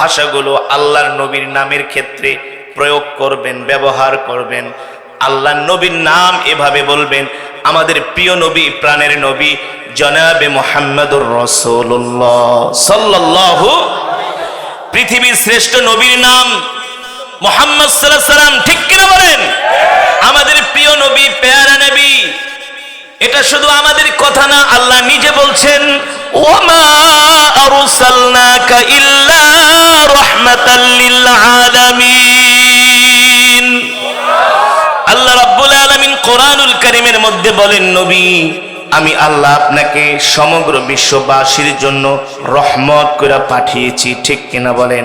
ভাষাগুলো আল্লাহর নবীর নামের ক্ষেত্রে প্রয়োগ করবেন, ব্যবহার করবেন। আল্লাহর নবীর নাম এভাবে বলবেন, আমাদের প্রিয় নবী, প্রাণের নবী, জনাবে মোহাম্মদুর রসুল্লাহ সাল্লাল্লাহু পৃথিবীর শ্রেষ্ঠ নবীর নাম মোহাম্মদ সাল্লাহ সাল্লাম, ঠিক কিনা বলেন? আমাদের প্রিয় নবী, পেয়ারা নবী। এটা শুধু আমাদের কথা না, আল্লাহ নিজে বলছেন আরসালনাকা ইল্লা রাহমাতাল লিল আলামিন। আল্লাহ রাব্বুল আলামিন কোরআনুল কারীমের মধ্যে বলেন, নবী, আমি আল্লাহ আপনাকে সমগ্র বিশ্ববাসীর জন্য রহমত করে পাঠিয়েছি। ঠিক কিনা বলেন?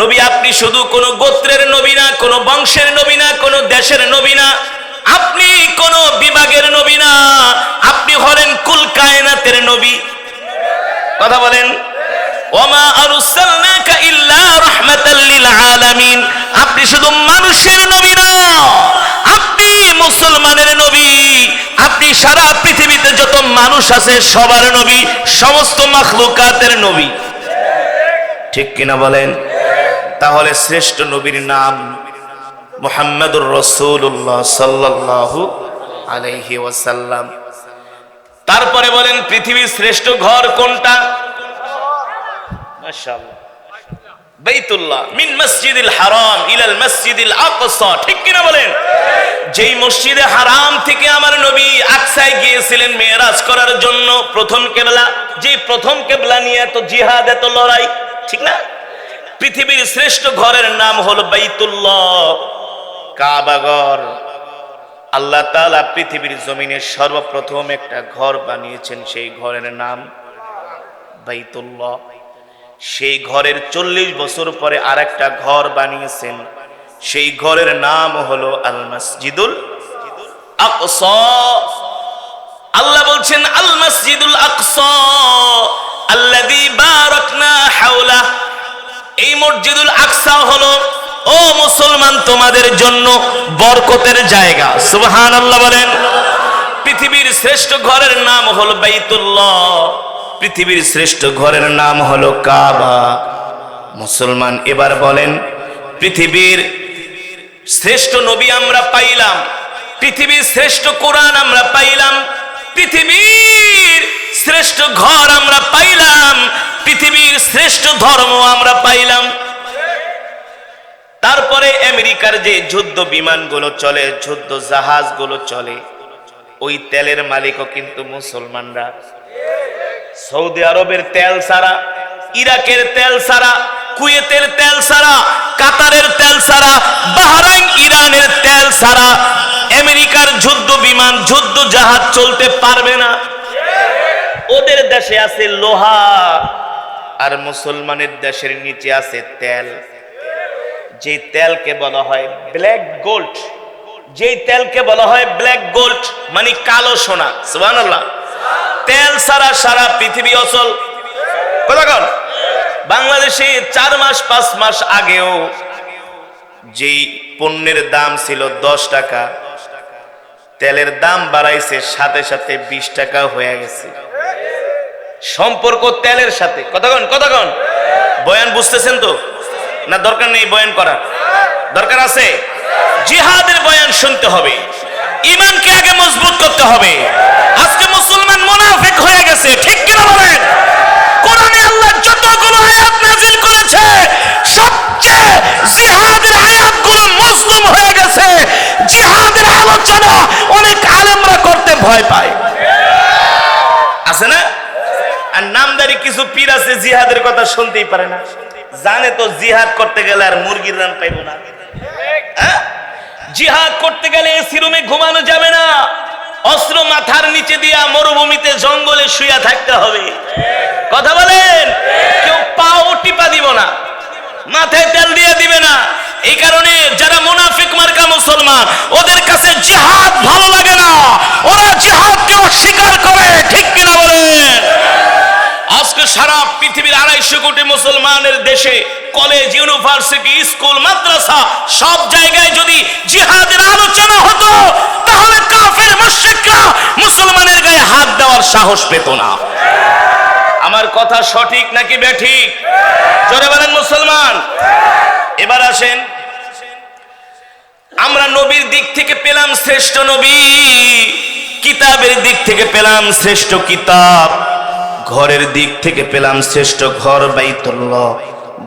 নবী, আপনি শুধু কোন গোত্রের নবী না, কোন বংশের নবী না, কোন দেশের নবী না, আপনি কোন বিভাগের নবী না, আপনি হলেন কুল কায়নাতের নবী। কথা বলেন। আপনি শুধু মানুষের নবী না, আপনি মুসলমানের নবী। আপনি সারা পৃথিবীতে যত মানুষ আছে, সবার নবী, সমস্ত মাখলুকাতের নবী। ঠিক কিনা বলেন? তাহলে শ্রেষ্ঠ নবীর নাম মোহাম্মদুর রসুল্লাহ সাল্লাল্লাহু আলাইহি ওয়াসাল্লাম। তারপরে বলেন, পৃথিবীর শ্রেষ্ঠ ঘর কোনটা? মিন হারাম ঠিক কিনা বলেন? যেই মসজিদে হারাম থেকে আমার নবী আকসায় গিয়েছিলেন মেরাজ করার জন্য প্রথম প্রথম কেবলা নিয়ে জিহাদ, এত লড়াই, ঠিক না? পৃথিবীর শ্রেষ্ঠ ঘরের নাম হলো বাইতুল্লাহ কাবাগর আল্লাহ তাআলা পৃথিবীর জমিনে সর্বপ্রথম একটা ঘর বানিয়েছেন, সেই ঘরের নাম বাইতুল্লাহ। সেই ঘরের চল্লিশ বছর পরে আর একটা ঘর বানিয়েছেন, সেই ঘরের নাম হলো আল মসজিদুল আল্লাহ বলছেন আল মসজিদুল আকসা এই মসজিদুল আকসা হলো ও মুসলমান, তোমাদের জন্য বরকতের জায়গা। সুবহানাল্লাহ বলেন। পৃথিবীর শ্রেষ্ঠ ঘরের নাম হলো বাইতুল্লাহ। পৃথিবীর শ্রেষ্ঠ ঘরের নাম হলো কাবা। মুসলমান এবার বলেন, পৃথিবীর শ্রেষ্ঠ নবী আমরা পাইলাম, পৃথিবীর শ্রেষ্ঠ কোরআন আমরা পাইলাম, পৃথিবীর শ্রেষ্ঠ ঘর আমরা পাইলাম, পৃথিবীর শ্রেষ্ঠ ধর্ম আমরা পাইলাম। তারপরে আমেরিকার যে যুদ্ধ বিমানগুলো চলে, যুদ্ধ জাহাজগুলো চলে, ওই তেলের মালিকও কিন্তু মুসলমানরা। সৌদি আরবের তেল সারা ইরাকের তেল সারা কুয়েতের তেল সারা কাতারের তেল সারা বাহরাইন ইরানের তেল সারা আমেরিকার যুদ্ধ বিমান, যুদ্ধ জাহাজ চলতে পারবে না। ওদের দেশে আছে লোহা আর মুসলমানের দেশের নিচে আছে তেল। যে তেলকে বলা হয় ব্ল্যাক গোল্ড, যেই তেলকে বলা হয় ব্ল্যাক গোল্ড মানে কালো সোনা। সুবহানাল্লাহ। তেল সারা সারা পৃথিবী অচল। কতক্ষণ বাংলাদেশে চার মাস, পাঁচ মাস আগেও যেই পণ্যের দাম ছিল দশ টাকা, তেলের দাম বাড়াইছে সাথে সাথে বিশ টাকা হয়ে গেছে। সম্পর্ক তেলের সাথে। কতক্ষণ কতক্ষণ বয়ান বুঝতেছেন তো? না দরকার নেই বয়ান করা? দরকার আছে? জিহাদের বয়ান শুনতে হবে। ইমানকে আগে মজবুত করতে হবে। আজকে মুসলমান মুনাফিক হয়ে গেছে, ঠিক কিনা বলেন? কোরআনে আল্লাহ যতগুলো আয়াত নাজিল করেছে, সবচেয়ে জিহাদের আয়াতগুলো মুসলিম হয়ে গেছে। জিহাদের আলোচনা অনেক আলেমরা করতে ভয় পায়। আছে না? আর নামদারি কিছু পীর আছে, জিহাদের কথা শুনতেই পারে না। জানে তো জিহাদ করতে গেলে আর মুরগির রান পাইব না। হ্যাঁ? জিহাদ করতে গেলে এসি রুমে ঘুমানো যাবে না। অস্ত্র মাথার নিচে দিয়া মরুভূমিতে জঙ্গলে শুয়া থাকতে হবে। কথা বলেন? কেউ পাও টিপা দিব না। মাথায় তেল দিয়ে দিবে না। এই কারণে যারা মুনাফিক মার্কা মুসলমান, ওদের কাছে জিহাদ ভালো লাগে না। ওরা জিহাদকে অস্বীকার করে, ঠিক কিনা বলেন? সারা পৃথিবীর আড়াইশো কোটি মুসলমানের দেশে কলেজ ইউনিভার্সিটি স্কুল মাদ্রাসা, সব জায়গায় যদি জিহাদের আলোচনা হতো, তাহলে কাফের মুশরিকরা মুসলমানের গায়ে হাত দেওয়ার সাহস পেত না। আমার কথা সঠিক নাকি বেঠিক? জোরে বলেন মুসলমান। এবার আসেন। আমরা নবীর দিক থেকে পেলাম শ্রেষ্ঠ নবী, কিতাবের দিক থেকে পেলাম শ্রেষ্ঠ কিতাব। ঘরের দিক থেকে পেলাম শ্রেষ্ঠ ঘর বাইতুল্লাহ।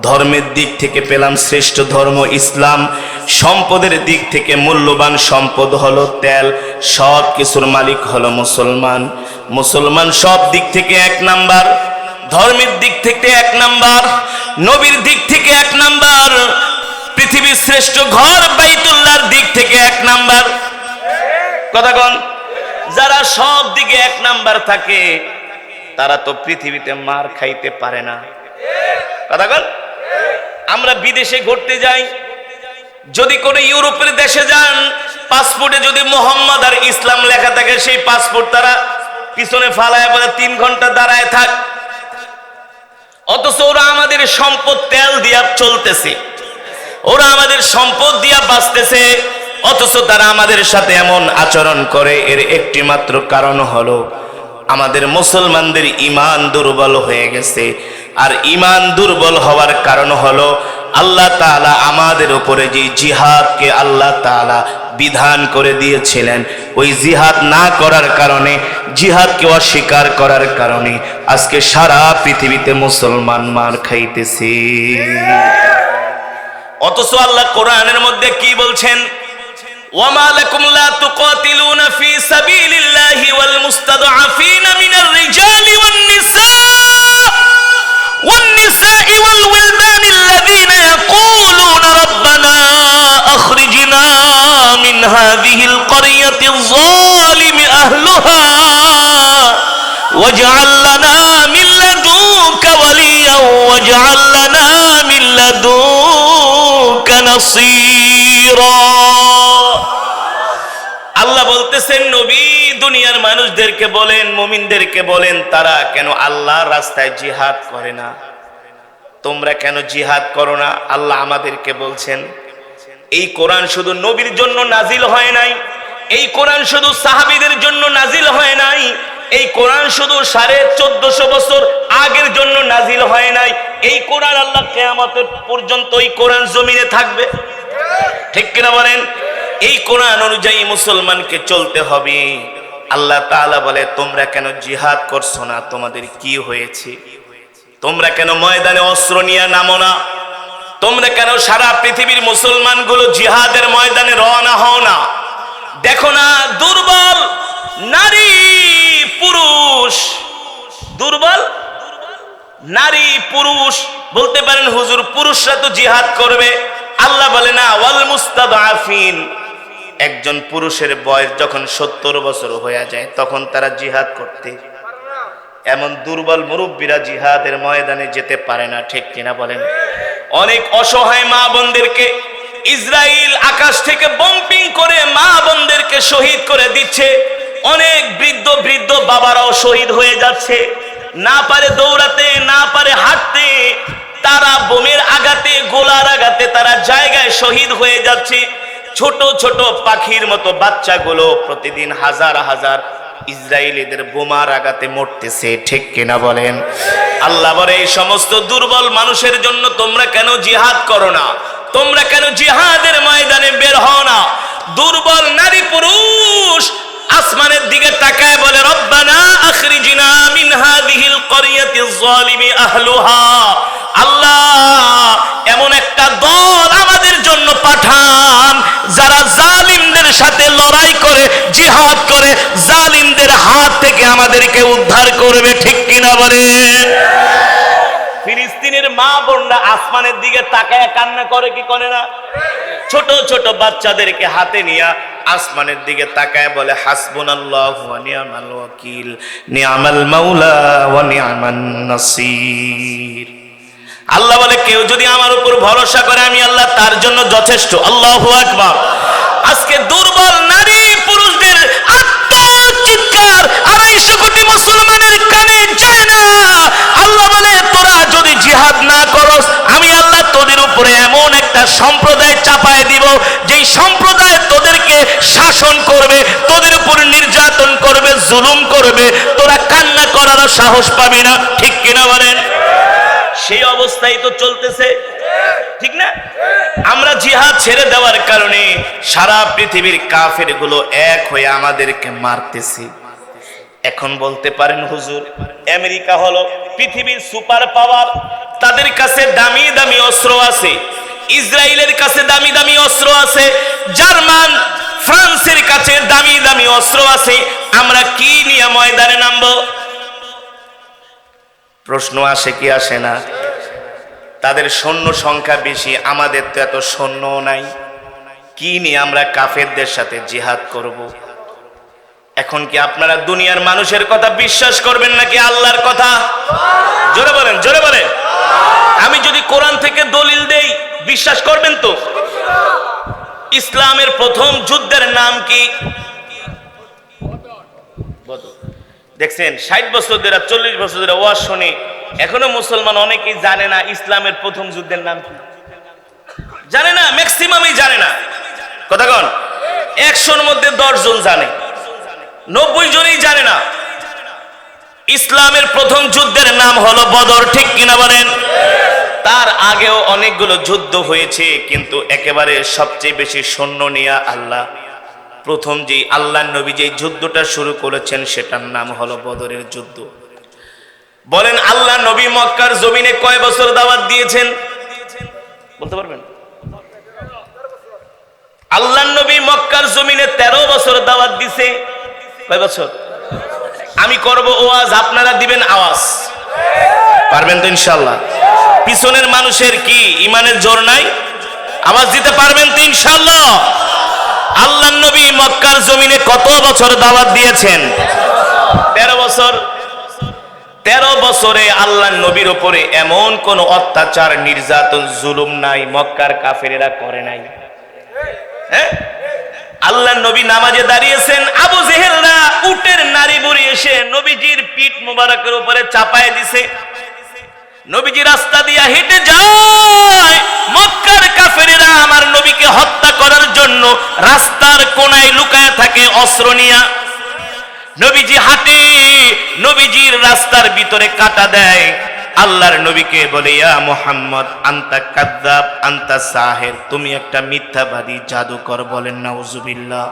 ধর্মের দিক থেকে পেলাম শ্রেষ্ঠ ধর্ম ইসলাম। সম্পদের দিক থেকে মূল্যবান সম্পদ হলো তেল, সব কিছুর মালিক হলো মুসলমান। মুসলমান সব দিক থেকে এক নাম্বার, ধর্মের দিক থেকে এক নাম্বার, নবীর দিক থেকে এক নাম্বার, পৃথিবীর শ্রেষ্ঠ ঘর বাইতুল্লাহর দিক থেকে এক নাম্বার। কথা কন, যারা সব দিকে এক নাম্বার থাকে তারা তো পৃথিবীতে মার খাইতে পারে না। কথা কন আমরা বিদেশে ঘুরতে যাই। যদি কোনো ইউরোপের দেশে যান, পাসপোর্টে যদি মোহাম্মদ আর ইসলাম লেখা থাকে, সেই পাসপোর্ট তারা পিছনে ফালায় বলে, তিন ঘণ্টা দাঁড়ায় থাক। অথচ ওরা আমাদের সম্পদ তেল দিয়া চলতেছে। ওরা আমাদের সম্পদ দিয়া বাঁচতেছে। অথচ তারা আমাদের সাথে এমন আচরণ করে। এর একটি মাত্র কারণ হলো আমাদের মুসলমানদের ইমান দুর্বল হয়ে গেছে। আর ইমান দুর্বল হওয়ার কারণ হলো আল্লাহ তাআলা আমাদের উপরে যে জিহাদকে আল্লাহ তাআলা বিধান করে দিয়েছিলেন, ওই জিহাদ না করার কারণে, জিহাদকে অস্বীকার করার কারণে আজকে সারা পৃথিবীতে মুসলমান মার খাইতেছে। অথচ আল্লাহ কোরআনের মধ্যে কি বলছেন? وما لكم لا تقاتلون في سبيل الله والمستضعفين من الرجال والنساء والنساء والولدان الذين يقولون ربنا أخرجنا من هذه القرية الظالم أهلها واجعل لنا من لدنك وليا واجعل لنا من لدنك نصيرا আল্লাহ বলতেছেন, নবী, দুনিয়ার মানুষদেরকে বলেন, মুমিনদেরকে বলেন, তারা কেন আল্লাহর রাস্তায় জিহাদ করে না? তোমরা কেন জিহাদ করো না? আল্লাহ আমাদেরকে বলছেন, এই কোরআন শুধু নবীর জন্য নাজিল হয় নাই, এই কোরআন শুধু সাহাবীদের জন্য নাজিল হয় নাই, এই কোরআন শুধু সাড়ে চোদ্দশো বছর আগের জন্য নাজিল হয় নাই, এই কোরআন আল্লাহ কেয়ামতের পর্যন্ত এই কোরআন জমিনে থাকবে? ঠিক কিনা বলেন? এই কোরআন অনুযায়ী মুসলমানকে চলতে হবে। আল্লাহ তাআলা বলে, তোমরা কেন জিহাদ করছ না? তোমাদের কি হয়েছে? তোমরা কেন ময়দানে অস্ত্র নিয়ে নামো না? তোমরা কেন সারা পৃথিবীর মুসলমানগুলো জিহাদের ময়দানে রওনা হও না? দেখো না, দুর্বল নারী, পুরুষ। দুর্বল নারী, পুরুষ। বলতে পারেন, হুজুর, পুরুষরা তো জিহাদ করবে। আল্লাহ বলে, না, ওয়াল মুস্তাদাফিন একজন পুরুষের বয়স যখন সত্তর বছর হয়ে যায়, তখন তারা জিহাদ করতে এমন দুর্বল মুরব্বীরা জিহাদের ময়দানে যেতে পারে না, ঠিক কিনা বলেন? অনেক অসহায় মা বোনদেরকে ইসরায়েল আকাশ থেকে বম্পিং করে মা বোনদেরকে শহীদ করে দিচ্ছে। অনেক বৃদ্ধ বৃদ্ধ বাবারাও শহীদ হয়ে যাচ্ছে। না পারে দৌড়াতে, না পারে হাঁটতে, তারা বোমের আঘাতে, গোলার আঘাতে তারা জায়গায় শহীদ হয়ে যাচ্ছে। ছোট ছোট পাখির মতো বাচ্চাগুলো প্রতিদিন হাজার হাজার ইসরায়েলিদের বোমার আঘাতে মরতেছে, ঠিক কিনা বলেন? আল্লাহ বলে, এই সমস্ত দুর্বল মানুষের জন্য তোমরা কেন জিহাদ করো না? তোমরা কেন জিহাদের ময়দানে বের হও না? দুর্বল নারী পুরুষ আসমানের দিকে তাকায় বলে, রব্বানা আখরিজিনা মিন হাদিহিল করিয়াতিজ জালিমি আহলুহা। আল্লাহ, এমন একটা দল আমাদের জন্য পাঠান। যারা জালিমদের সাথে লড়াই করে, জিহাদ করে, জালিমদের হাত থেকে আমাদেরকে উদ্ধার করবে, ঠিক কিনা বলেন ফিলিস্তিনের মা বোনরা আসমানের দিকে তাকায় কান্না করে, কি করে না? ছোট ছোট বাচ্চাদেরকে হাতে নিয়ে আসমানের দিকে তাকায় বলে, হাসবুনাল্লাহু ওয়া নি'মাল ওয়াকিল। নি'মাল মাওলা ওয়া নি'মান নাসির। আল্লাহ বলে, কেউ যদি আমার উপর ভরসা করে, আমি আল্লাহ তার জন্য যথেষ্ট। আল্লাহ আকবার। আজকে দুর্বল নারী পুরুষদের আত্মচিৎকার আড়াইশো কোটি মুসলমানের কানে যায় না। আল্লাহ বলে, তোরা যদি জিহাদ না করস, আমি আল্লাহ তোদের উপরে এমন একটা সম্প্রদায় চাপায় দিব, যেই সম্প্রদায় তোদেরকে শাসন করবে, তোদের উপর নির্যাতন করবে, জুলুম করবে, তোরা কান্না করারও সাহস পাবি না। ঠিক কিনা বলেন? সেই অবস্থায় তো চলতেছে। ঠিক না? আমরা জিহাদ ছেড়ে দেওয়ার কারণে সারা পৃথিবীর কাফেরগুলো এক হয়ে আমাদেরকে মারতেছে। এখন বলতে পারেন, হুজুর, আমেরিকা হলো পৃথিবীর সুপার পাওয়ার। তাদের কাছে দামি দামি অস্ত্র আছে, ইসরায়েলের কাছে দামি দামি অস্ত্র আছে, জার্মান, ফ্রান্সের কাছে দামি দামি অস্ত্র আছে। আমরা কি নিয়ে ময়দানে নামবো? প্রশ্ন আসে কি আসে না? তাদের সৈন্য সংখ্যা বেশি, আমাদের তো এত সৈন্যও নাই। কি নিয়ে আমরা কাফেরদের সাথে জিহাদ করব। এখন কি আপনারা দুনিয়ার মানুষের কথা বিশ্বাস করবেন নাকি আল্লাহর কথা? জোরে বলেন জোরে বলেন। আমি যদি কোরআন থেকে দলিল দেই, বিশ্বাস করবেন তো? ইসলামের প্রথম যুদ্ধের নাম কি? বদর। দেখছেন, ষাট বছর ধরে, চল্লিশ বছর ধরে ওয়াজ শুনে। এখনও মুসলমান অনেকেই জানে না ইসলামের প্রথম যুদ্ধের নাম কি। জানে না ম্যাক্সিমামই জানে না। কথা কন, একশোর মধ্যে দশ জন জানে, নব্বই জনই জানে না। ইসলামের প্রথম যুদ্ধের নাম হলো বদর, ঠিক কিনা বলেন? তার আগেও অনেকগুলো যুদ্ধ হয়েছে, কিন্তু একেবারে সবচেয়ে বেশি সৈন্য নিয়ে আল্লাহ প্রথম যে আল্লাহ নবী যে যুদ্ধটা শুরু করেছেন, সেটার নাম হলো বদরের যুদ্ধ। বলেন, আল্লাহ নবী মক্কার জমিনে কয় বছর দাওয়াত দিয়েছেন? বলতে পারবেন? আল্লাহ নবী মক্কার জমিনে তেরো বছর দাওয়াত দিছে। কয় বছর? আমি করব ওয়াজ, আপনারা দিবেন আওয়াজ। পারবেন তো ইনশাল্লাহ পিছনের মানুষের কি, ইমানের জোর নাই? আওয়াজ দিতে পারবেন তো ইনশাল্লাহ আল্লাহ নবী মক্কার জমিনে কত বছর দাওয়াত দিয়েছেন? তেরো বছর। তেরো বছরে আল্লাহ নবীর ওপরে এমন কোন অত্যাচার নির্যাতন জুলুম নাই মক্কার কাফেরেরা করে নাই। হ্যাঁ? আল্লাহ নবী নামাজে দাঁড়িয়েছেন আবু জেহেলরা উটের নারী বুড়ি এসে নবীজির পিঠ মুবারকের উপরে চাপায় দিছে। নবীজি রাস্তা দিয়া হেঁটে যায়। মক্কার কাফেরেরা আমার নবীকে হত্যা করার জন্য রাস্তার কোনায় লুকায় থাকে অস্ত্র নিয়া। নবীজি হাঁটে, নবীজির রাস্তার ভিতরে কাটা দেয়। আল্লাহর নবীকে বলে, ইয়া মোহাম্মদ, আন্তা কাদ্দাব, আন্তা সাহের, তুমি একটা মিথ্যাবাদী জাদুকর বলেন নাউজুবিল্লাহ।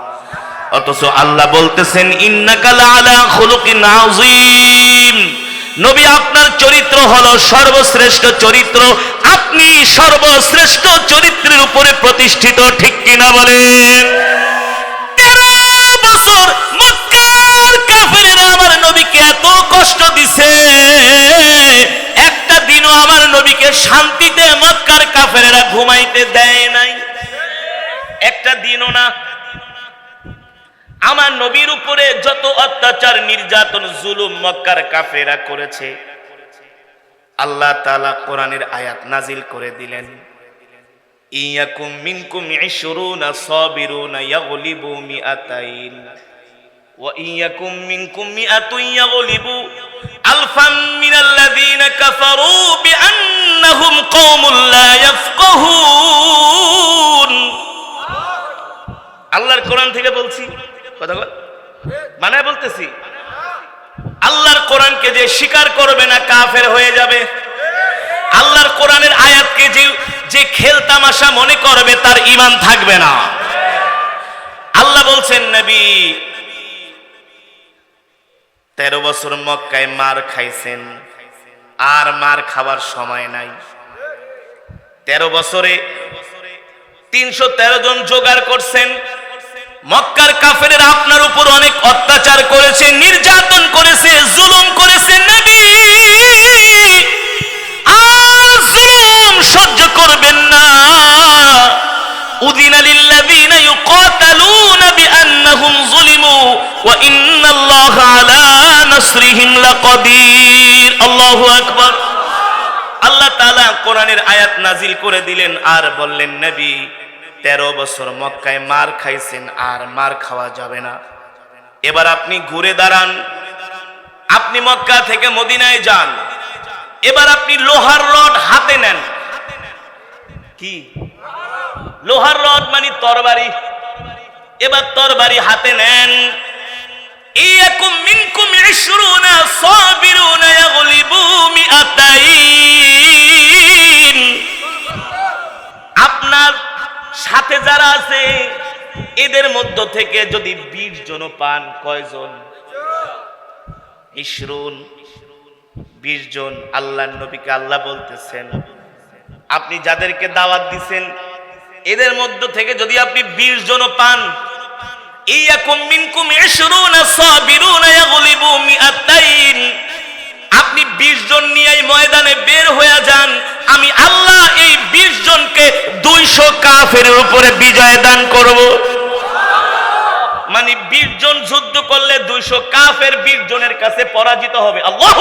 অথচ আল্লাহ বলতেছেন, ইন্নাকা আলা খুলুকিন আযীম। নবী, আপনার চরিত্র হলো সর্বশ্রেষ্ঠ চরিত্র। আপনি সর্বশ্রেষ্ঠ চরিত্রের উপরে প্রতিষ্ঠিত, ঠিক কিনা বলেন? তেরো বছর মক্কার কাফেরেরা আমার নবীকে এত কষ্ট দিছে। একটা দিনও আমার নবীকে শান্তিতে মক্কার কাফেরেরা ঘুমাইতে দেয় নাই। একটা দিনও না আমার নবীর উপরে যত অত্যাচার, নির্যাতন, জুলুম মক্কার কাফেরা করেছে, আল্লাহ তাআলা কোরআনের আয়াত নাজিল করে দিলেন। ইয়াকুম মিনকুম ইশরুনা সাবিরুনা ইয়াগলিবু মিআতাইন, ওয়া ইয়াকুম মিনকুম মিআতুন ইয়াগলিবু আলফাম মিনাল্লাযীনা কাফারু বিআন্নাহুম কওমুন লা ইয়াফকাহুন। আল্লাহর কোরআন থেকে বলছি কথা বল। বলতেছি। আল্লাহর কোরআনকে যে স্বীকার করবে না কাফের হয়ে যাবে। আল্লাহর কোরআনের আয়াতকে যে যে খেল তামাশা মনে করবে তার ইমান থাকবে না। আল্লাহ বলছেন, নবী, তেরো বছর মক্কায় মার খাইছেন, আর মার খাওয়ার সময় নাই। তেরো বছরে তিনশো তেরো জন জোগাড় করছেন মক্কার কাফেরের আপনার উপর অনেক অত্যাচার করেছে, নির্যাতন করেছে, জুলুম করেছে, নবী! আর জুলুম সহ্য করবেন না। উদিনা আল্লাহু কোরআনের আয়াত নাজিল করে দিলেন আর বললেন, নবী তেরো বছর মক্কায় মার খাইছেন, আর মার খাওয়া যাবে না। এবার আপনি ঘুরে দাঁড়ান। আপনি মক্কা থেকে মদিনায় যান। এবার আপনি লোহার হাতে নেন। কি? লোহার রড মানে তরবারি। এবার তরবারি হাতে নেন। মিনকুম সাথে যারা আছে, এদের মধ্য থেকে যদি বিশ জন পান কয়জন? ইশরুন বিশ জন আল্লাহ নবীকে আল্লাহ বলতেছেন। আপনি যাদেরকে দাওয়াত দিছেন, এদের মধ্য থেকে যদি আপনি বিশ জন পান আপনি বিশ জন নিয়ে ময়দানে বের হয়ে যান আমি আল্লাহ এই বিশ জনকে দুইশো কাফের উপরে বিজয় দান করব। মানে বিশ জন যুদ্ধ করলে দুইশো কাফের বিশ জনের কাছে পরাজিত হবে। আল্লাহ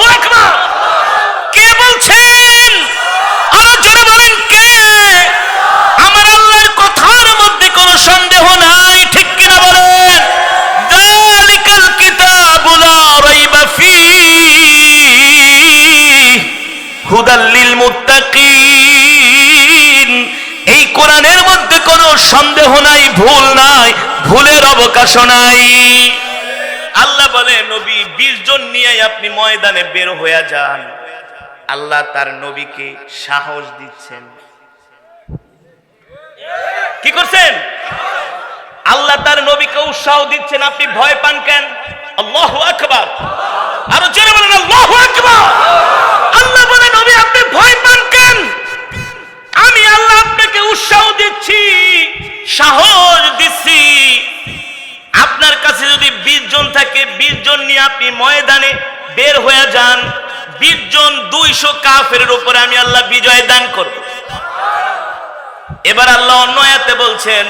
কে বলছেন? আরও জোরে বলেন কে? আমার আল্লাহর কথার মধ্যে কোনো সন্দেহ নাই। হুদাল লিল মুত্তাকিন। এই কোরআনের মধ্যে কোনো সন্দেহ নাই, ভুল নাই, ভুলের অবকাশ নাই। আল্লাহ বলে, নবী, বিশ জন নিয়ে আপনি ময়দানে বের হয়ে যান। আল্লাহ তার নবীকে সাহস দিচ্ছেন। কি করছেন? আল্লাহ তার নবীকে উৎসাহ দিচ্ছেন। আপনি ভয় পান কেন? আল্লাহু আকবার। আরও জোরে বলেন, আল্লাহু আকবার। উৎসাহ দিচ্ছি, সাহস দিচ্ছি। আপনার কাছে যদি বিশ জন থাকে, বিশ জন নিয়ে আপনি ময়দানে বের হয়ে যান। বিশ জন দুইশো কাফের উপরে আমি আল্লাহ বিজয় দান করব। এবার আল্লাহ অন্য আয়াতে বলছেন,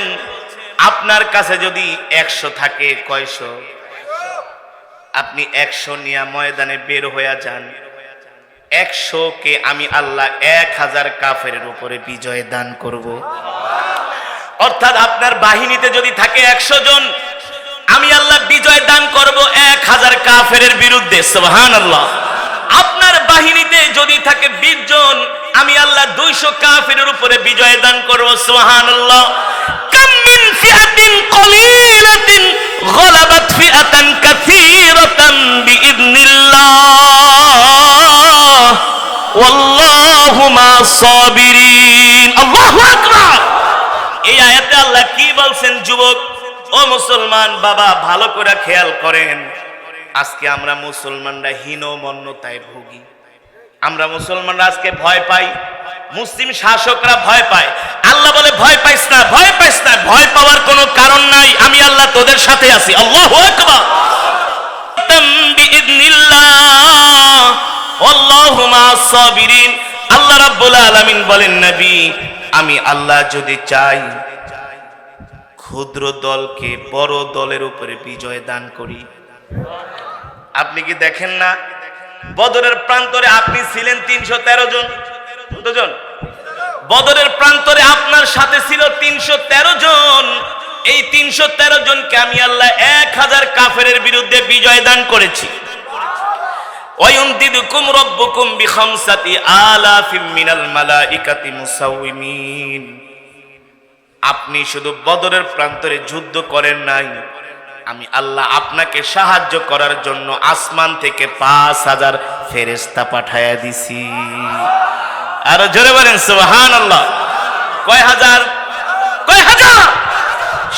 আপনার কাছে যদি একশো থাকে, কয়শো? আপনি একশো নিয়ে ময়দানে বের হয়ে যান। একশো কে আমি আল্লাহ এক হাজার কাফের উপরে বিজয় দান করব। অর্থাৎ আপনার বাহিনীতে যদি থাকে একশো জন, আমি আল্লাহ বিজয় দান করব এক হাজার কাফের বিরুদ্ধে সোহান আল্লাহ আপনার বাহিনীতে যদি থাকে বিশ জন, আমি আল্লাহ দুইশো কাফের উপরে বিজয় দান করব সোহান আল্লাহ কলিলাতিন গলাবাত ফিআতান কাসীরাতান বিইذنিল্লাহ শাসকরা ভয় পায়। আল্লাহ বলে, ভয় পাইস না, ভয় পাইস না, ভয় পাওয়ার কোনো কারণ নাই। আমি আল্লাহ তোদের সাথে আছি। আল্লাহু আল্লাহু আল্লাহ রাব্বুল আলামিন বলেন, নবী, আমি আল্লাহ যদি চাই, ক্ষুদ্র দলকে বড় দলের উপরে বিজয় দান করি। আপনি কি দেখেন না? বদরের প্রান্তরে আপনি ছিলেন তিনশো তেরো জন। কতজন? বদরের প্রান্তরে আপনার সাথে ছিল তিনশো তেরো জন। এই তিনশো তেরো জনকে আমি আল্লাহ এক হাজার কাফের বিরুদ্ধে বিজয় দান করেছি। ওয়ুমদিদুকুম রব্বুকুম বিখামসাতি আলাফিম মিনাল মালাইকাতি মুসাউমিন আপনি শুধু বদরের প্রান্তরে যুদ্ধ করেন নাই, আমি আল্লাহ আপনাকে সাহায্য করার জন্য আসমান থেকে পাঁচ হাজার ফেরেস্তা পাঠাইয়া দিছি। আরও জোরে বলেন সুবহান আল্লাহ কয় হাজার? কয় হাজার?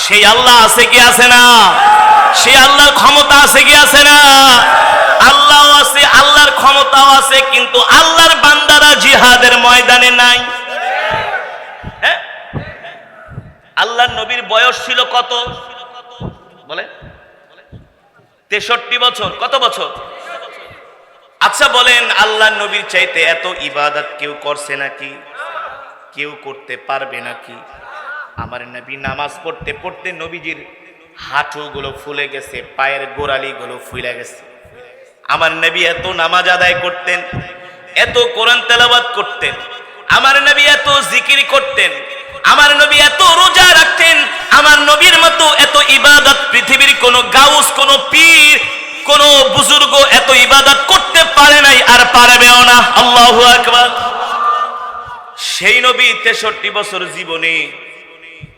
সেই আল্লাহ আছে কি আছে না? সেই আল্লাহর ক্ষমতা আছে কি আছে না? আল্লাহ আছে, আল্লাহর ক্ষমতাও আছে, কিন্তু আল্লাহর বান্দারা জিহাদের ময়দানে নাই। হ্যাঁ? আল্লাহর নবীর বয়স ছিল কত? বলে তেষট্টি বছর। কত বছর? আচ্ছা বলেন আল্লাহ নবীর চাইতে এত ইবাদত কেউ করছে নাকি? কেউ করতে পারবে নাকি? আমার নবী নামাজ পড়তে পড়তে নবীজির হাঁটুগুলো ফুলে গেছে, পায়ের গোড়ালিগুলো ফুলে গেছে। আমার নবী এত নামাজ আদায় করতেন, এত কোরআন তেলাবাদ করতেন, আমার নবী এত জিকির করতেন, আমার নবী এত রোজা রাখতেন, আমার নবীর মতো এত ইবাদত পৃথিবীর কোন গাউস, কোন পীর, কোন বুজুর্গ এত ইবাদত করতে পারে নাই আর পারবেও না। আল্লাহু আকবার। সেই নবী তেষট্টি বছর জীবনে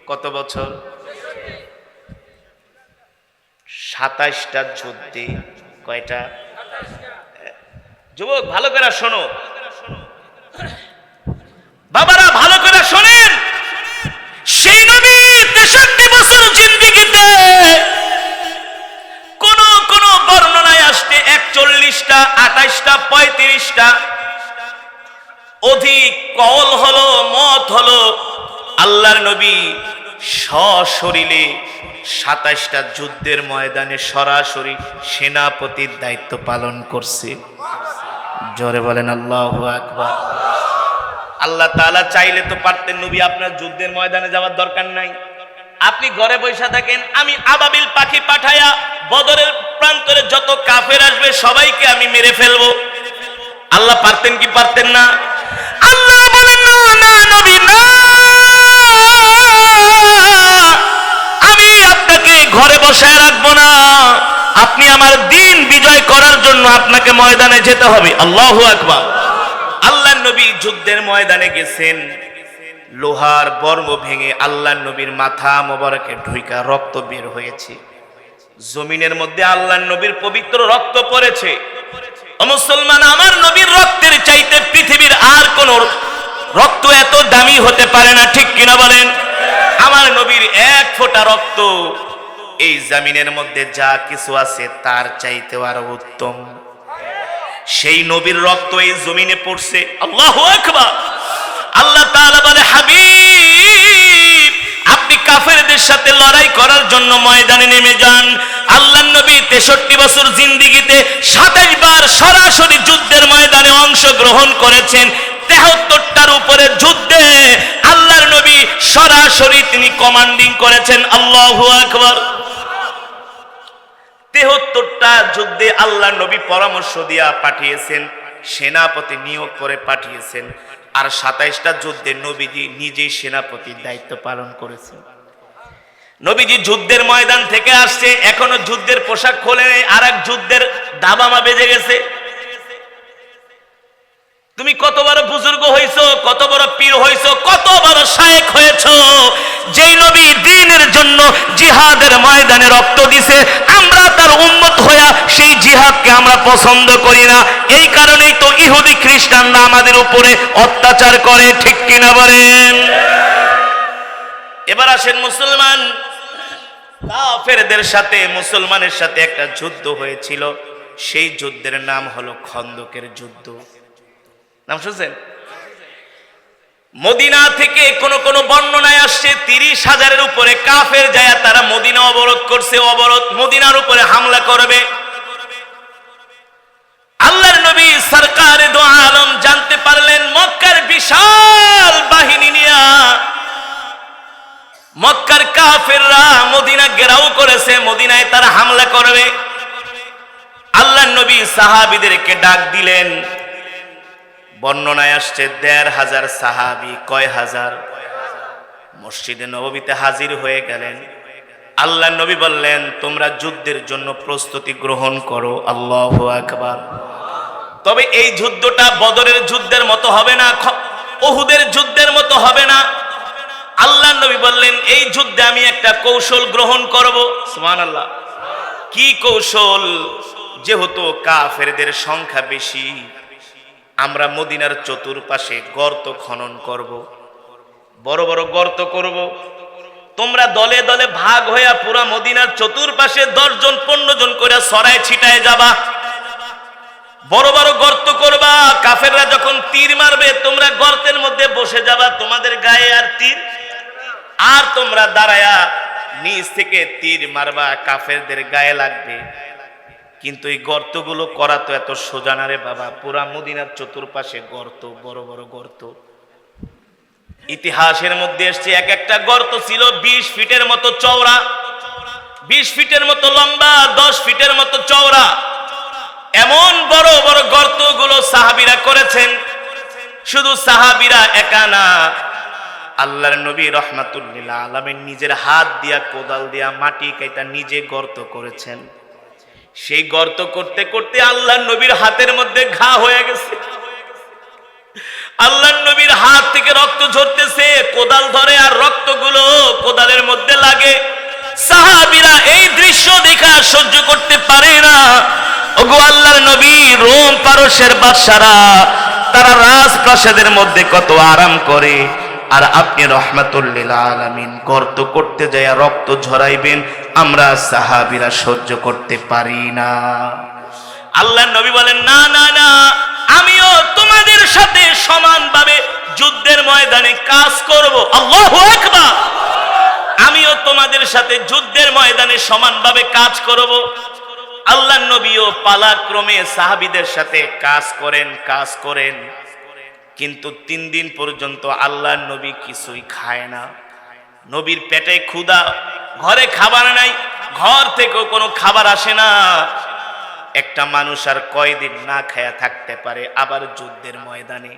কত বছর? সাতাইশটা যুদ্ধে কয়টা? যুবক, ভালো করে শোনো। বাবারা, ভালো করে শোনেন। সেই নবী তেষট্টি বছর জিন্দিগিতে কোন কোন বর্ণনায় আসতে একচল্লিশটা, আঠাইশটা, পঁয়ত্রিশটা অধিক কল হলো, মত হলো আল্লাহর নবী সশরীরে সাতাইশটা যুদ্ধের ময়দানে সরাসরি সেনাপতির দায়িত্ব পালন করছে। জোরে বলেন, আল্লাহ আকবার। আল্লাহ তাআলা চাইলে তো পারতেন নবী, আপনার যুদ্ধের ময়দানে যাওয়ার দরকার নাই। আপনি ঘরে বসে থাকেন, আমি আবাবিল পাখি পাঠায়া বদরের প্রান্তরে যত কাফের আসবে, সবাইকে আমি মেরে ফেলব। আল্লাহ পারতেন কি পারতেন না? আল্লাহ আপনাকে ঘরে বসায় রাখব না। আপনি আমার দিন বিজয় করার জন্য আপনাকে ময়দানে যেতে হবে। আল্লাহু আকবার। আল্লাহ নবী যুদ্ধের ময়দানে গেছেন। লোহার বর্ম ভেঙে আল্লাহ নবীর মাথা মোবারকে ঢুইকা রক্ত বের হয়েছে। জমিনের মধ্যে আল্লাহ নবীর পবিত্র রক্ত পড়েছে। মুসলমান, আমার নবীর রক্তের চাইতে পৃথিবীর আর কোন রক্ত এত দামি হতে পারে না, ঠিক কিনা বলেন? আমার নবীর এক ফোঁটা রক্ত এই জামিনের মধ্যে যা কিছু আছে তার চাইতেও আরও উত্তম। সেই নবীর রক্ত এই জমিনে পড়ছে। আল্লাহু আল্লাহ বলে, হাবিব, আপনি কাফেরদের সাথে লড়াই করার জন্য ময়দানে নেমে যান। আল্লাহ নবী তেষট্টি বছর জিন্দিগিতে বার সরাসরি যুদ্ধের ময়দানে অংশগ্রহণ করেছেন। তেহাত্তরটার উপরে যুদ্ধে আল্লাহর নবী সরাসরি তিনি কমান্ডিং করেছেন। আল্লাহু আকবার। তেহত্তরটা যুদ্ধে আল্লাহ নবী পরামর্শ দিয়া পাঠিয়েছেন, সেনাপতি নিয়োগ করে পাঠিয়েছেন, আর সাতাইশটা যুদ্ধে নবীজি নিজেই সেনাপতির দায়িত্ব পালন করেছেন। নবীজি যুদ্ধের ময়দান থেকে আসছে, এখনও যুদ্ধের পোশাক খোলে আর এক যুদ্ধের দাবামা বেজে গেছে তুমি কত বড় বুজুর্গ হইছো, কত বড় পীর হইছো, কত বড় শায়েক হয়েছো। যেই নবী দিনের জন্য জিহাদের ময়দানে রক্ত দিছে, আমরা তার উম্মত হইয়া সেই জিহাদকে আমরা পছন্দ করি না। এই কারণেই তো ইহুদি খ্রিস্টানরা আমাদের উপরে অত্যাচার করে, ঠিক কিনা বলেন? এবার আসেন মুসলমান। কাফেরদের সাথে, মুসলমানের সাথে একটা যুদ্ধ হয়েছিল। সেই যুদ্ধের নাম হলো খন্দকের যুদ্ধ। নাম শুনছেন? মদিনা থেকে কোন কোন বর্ণনায় আসছে, তিরিশ হাজারের উপরে কাফের যায়, তারা মদিনা অবরোধ করছে, অবরোধ মদিনার উপরে হামলা করবে। আল্লাহর নবী সরকার আলম জানতে পারলেন, মক্কার বিশাল বাহিনী নিয়া মক্কার কাফেররা মদিনা ঘেরাও করেছে, মদিনায় তারা হামলা করবে। আল্লাহ নবী সাহাবিদেরকে ডাক দিলেন বর্ণনায় আসছে, দেড় হাজার সাহাবি, কয় হাজার? মসজিদে নবীতে হাজির হয়ে গেলেন। আল্লাহ নবী বললেন, তোমরা যুদ্ধের জন্য প্রস্তুতি গ্রহণ করো, আল্লাহ আকবার। তবে এই যুদ্ধটা বদরের যুদ্ধের মতো হবে না ওহুদের যুদ্ধের মতো হবে না। আল্লাহ নবী বললেন, এই যুদ্ধে আমি একটা কৌশল গ্রহণ করব। সুমান আল্লাহ কি কৌশল? যেহেতু কাফেরদের সংখ্যা বেশি। আমরা মদিনার চতুর্পাশে গর্ত খনন করব। বড় বড় গর্ত করব। তোমরা দলে দলে ভাগ হইয়া পুরা মদিনার চতুর্পাশে দশজন পনেরো জন করে সরায় ছিটায় যাবা। বড় বড় গর্ত করবা। কাফেররা যখন তীর মারবে, তোমরা গর্তের মধ্যে বসে যাবা, তোমাদের গায়ে আর তীর। আর তোমরা দাঁড়ায়া নিচ থেকে তীর মারবা, কাফেরদের গায়ে লাগবে। কিন্তু এই গর্তগুলো করা তো এত সোজা না রে বাবা। পুরা মদিনার চতুর্পাশে গর্ত, বড় বড় গর্ত। ইতিহাসের মধ্যে এসছে এক একটা গর্ত ছিল বিশ ফিটের মতো চওড়া, বিশ ফিটের মতো লম্বা, দশ ফিটের মতো চওড়া। এমন বড় বড় গর্তগুলো সাহাবিরা করেছেন। শুধু সাহাবিরা একা না, আল্লাহর নবী রহমাতুল্লিল্লাহ আলমের নিজের হাত দিয়া কোদাল দিয়া মাটি কাইটা নিজে গর্ত করেছেন। সেই গর্ত করতে করতে আল্লাহ নবীর হাতের মধ্যে ঘা হয়ে গেছে। আল্লাহ নবীর হাত থেকে রক্ত ঝরতেছে, কোদাল ধরে আর রক্তগুলো কোদালের মধ্যে লাগে। সাহাবিরা এই দৃশ্য দেখা সহ্য করতে পারে না। ওগো আল্লাহর নবী, রোম পারস্যের বাদশারা, তারা রাজপ্রাসাদের মধ্যে কত আরাম করে। আর আপনি রহমাতুল্লিল আলামিন গর্ত করতে যায় রক্ত ঝরাইবেন, আমরা সাহাবীরা সহ্য করতে পারি না। আল্লাহর নবী বলেন, না না না, আমিও তোমাদের সাথে সমানভাবে যুদ্ধের ময়দানে কাজ করব। আল্লাহু আকবার! আমিও তোমাদের সাথে যুদ্ধের ময়দানে সমানভাবে কাজ করব। আল্লাহ নবীও পালাক্রমে সাহাবিদের সাথে কাজ করেন কাজ করেন। কিন্তু তিন দিন পর্যন্ত আল্লাহ নবী কিছুই খায় না। নবীর পেটে ক্ষুধা, ঘরে খাবার নাই, ঘর থেকেও কোনো খাবার আসে না। একটা মানুষ আর কয়দিন না খায়া থাকতে পারে আবার যুদ্ধের ময়দানে।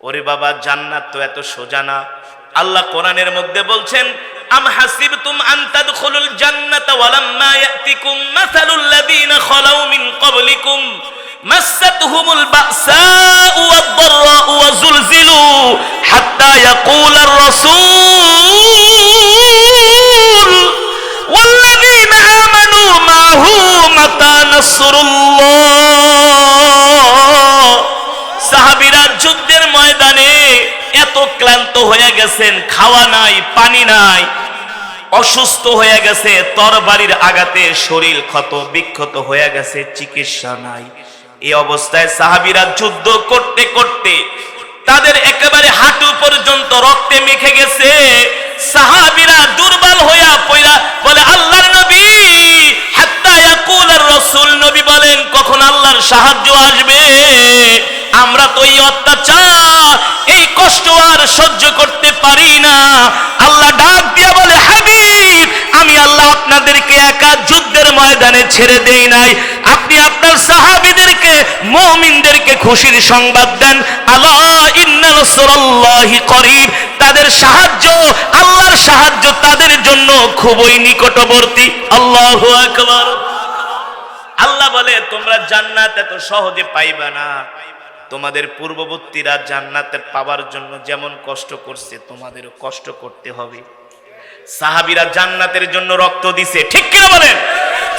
ওরে বাবা, জান্নাত তো এত সোজা না। আল্লাহ কোরআনের মধ্যে বলছেন, আম হাসিবতুম আন তাদখুলুল জান্নাতা ওয়ালাম্মা ইয়াতিকুম মাসালুল লাযীনা খালাউ মিন ক্বাবলিকুম। মাসাতহুমুল বাসাউ ওয়াদ-দাররাউ ওয়া যুলজিলু হাত্তা ইয়াকুলার রাসূল والذين آمنوا معه متى نصر الله সাহাবিরা যুদ্ধের ময়দানে এত ক্লান্ত হয়ে গেছেন খাওয়া নাই পানি নাই অসুস্থ হয়ে গেছে তরবারির আঘাতে শরীর ক্ষত বিক্ষত হয়ে গেছে চিকিৎসা নাই এই অবস্থায় সাহাবিরা যুদ্ধ করতে করতে তাদের একেবারে হাঁটু পর্যন্ত রক্তে মেখে গেছে। সাহাবিরা দুর্বল হইয়া পইরা বলে, আল্লাহর নবী, হাত্তা ইয়াকুলার রাসূল। নবী বলেন, কখন আল্লাহর সাহায্য আসবে? আমরা তো এই অত্যাচার, এই কষ্ট আর সহ্য করতে পারি না। আল্লাহ ডাক দিয়া বলে, হাবিব, আমি আল্লাহ আপনাদেরকে একা যুদ্ধের ময়দানে ছেড়ে দেই নাই। আপনি আপনার সাহাবীদেরকে, মুমিনদেরকে খুশির সংবাদ দেন। আল্লাহ, ইন্না রাসূলুল্লাহি করিব। তাদের সাহায্য, আল্লাহর সাহায্য তাদের জন্য খুবই নিকটবর্তী। আল্লাহু আকবার। আল্লাহ বলে, তোমরা জান্নাত এত সহজে পাইবা না। তোমাদের পূর্ববর্তীরা জান্নাতে পাওয়ার জন্য যেমন কষ্ট করছে, তোমাদেরও কষ্ট করতে হবে। সাহাবিরা জান্নাতের জন্য রক্ত দিছে, ঠিক কিনা বলেন?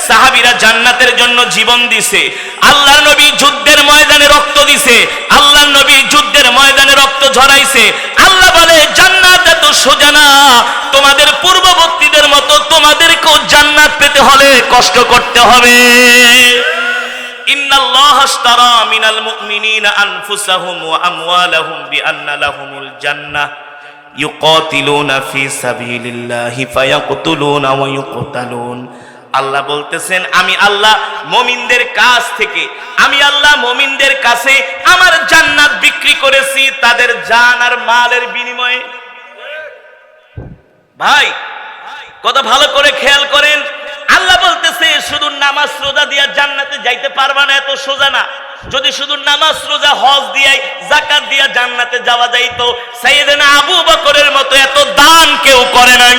সাহাবিরা জান্নাতের জন্য জীবন দিছে। আল্লাহর নবী যুদ্ধের ময়দানে রক্ত দিছে আল্লাহর নবী যুদ্ধের ময়দানে রক্ত ঝরাইছে। আল্লাহ বলে, জান্নাত এত সোজা না। তোমাদের পূর্ববর্তীদের মতো তোমাদেরকেও জান্নাত পেতে হলে কষ্ট করতে হবে। আল্লাহ বলতেছেন, আমি আল্লাহ মমিনদের কাছ থেকে, আমি আল্লাহ মমিনদের কাছে আমার জান্নাত বিক্রি করেছি তাদের জান আর মালের বিনিময়ে। ভাই কত ভালো করে খেয়াল করেন। আল্লাহ বলতেছে, শুধু নামাজ রোজা দিয়া জান্নাতে যাইতে পারবা না, এত সোজা না। যদি শুধু নামাজ রোজা, হজ দিয়াই জাকাত দিয়া জান্নাতে যাওয়া যাইতো, সাইয়েদেনা আবু বকরের মতো এত দান কেউ করে নাই।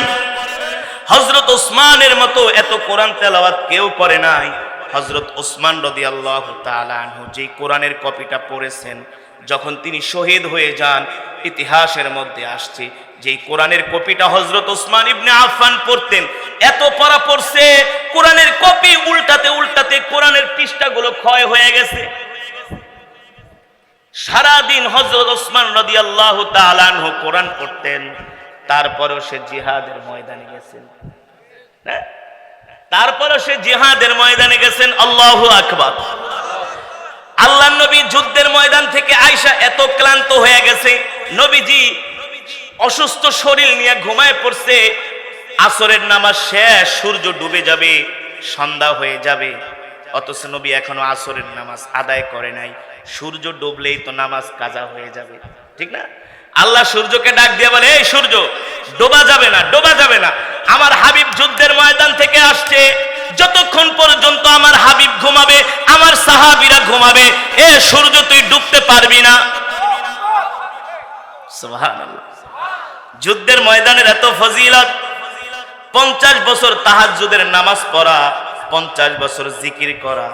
হজরত ওসমানের মতো এত কোরআন তেলাওয়াত কেউ করে নাই। হজরত ওসমান রদি আল্লাহ আনহু যেই কোরআনের কপিটা পড়েছেন, যখন তিনি শহীদ হয়ে যান, ইতিহাসের মধ্যে আসছে যেই কোরআনের কপিটা হজরত ওসমান ইবনে আফফান পড়তেন, এত পড়া পড়ছে, কোরআনের কপি উল্টাতে উল্টাতে কোরআনের পৃষ্ঠাগুলো ক্ষয় হয়ে গেছে। সারাদিন হজরত ওসমান রদি আল্লাহ তালানহ কোরআন পড়তেন, তারপরেও সে জিহাদের ময়দানে গেছেন। হ্যাঁ? তারপরেও সে জিহাদের ময়দানে গেছেন, আল্লাহ আকবার। আল্লাহ নবী যুদ্ধের ময়দান থেকে আয়সা এত ক্লান্ত হয়ে গেছে, নবীজি অসুস্থ শরীর নিয়ে ঘুমায় পড়ছে, আসরের নামাজ শেষ, সূর্য ডুবে যাবে, সন্ধ্যা হয়ে যাবে। অথচ নবী এখনও আসরের নামাজ আদায় করে নাই। সূর্য ডুবলেই তো নামাজ কাজা হয়ে যাবে। ঠিক না? আল্লাহ সূর্যকে ডাক দিয়ে বলে, এই সূর্য, ডোবা যাবে না, ডোবা যাবে না। আমার হাবিব যুদ্ধের ময়দান থেকে আসছে। যতক্ষণ পর্যন্ত আমার হাবিব ঘুমাবে, আমার সাহাবিরা ঘুমাবে, এ সূর্য তুই ডুবতে পারবি না। সুবহানাল্লাহ। যুদ্ধের ময়দানের এত ফজিলত। পঞ্চাশ বছর তাহাজ্জুদের নামাজ পড়া, পঞ্চাশ বছর জিকির করা।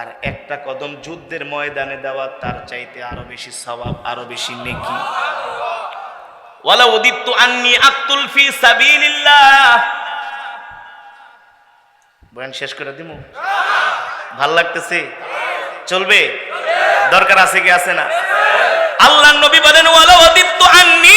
আর একটা কদম যুদ্ধের ময়দানে দেওয়া, তার চাইতে আরও বেশি সওয়াব, আরও বেশি নেকি। ওয়ালা আন্নি শেষ করে ভালো লাগতেছে? চলবে? দরকার আছে কি আছে না? আল্লাহ নবী বলেন, ওয়ালা আন্নি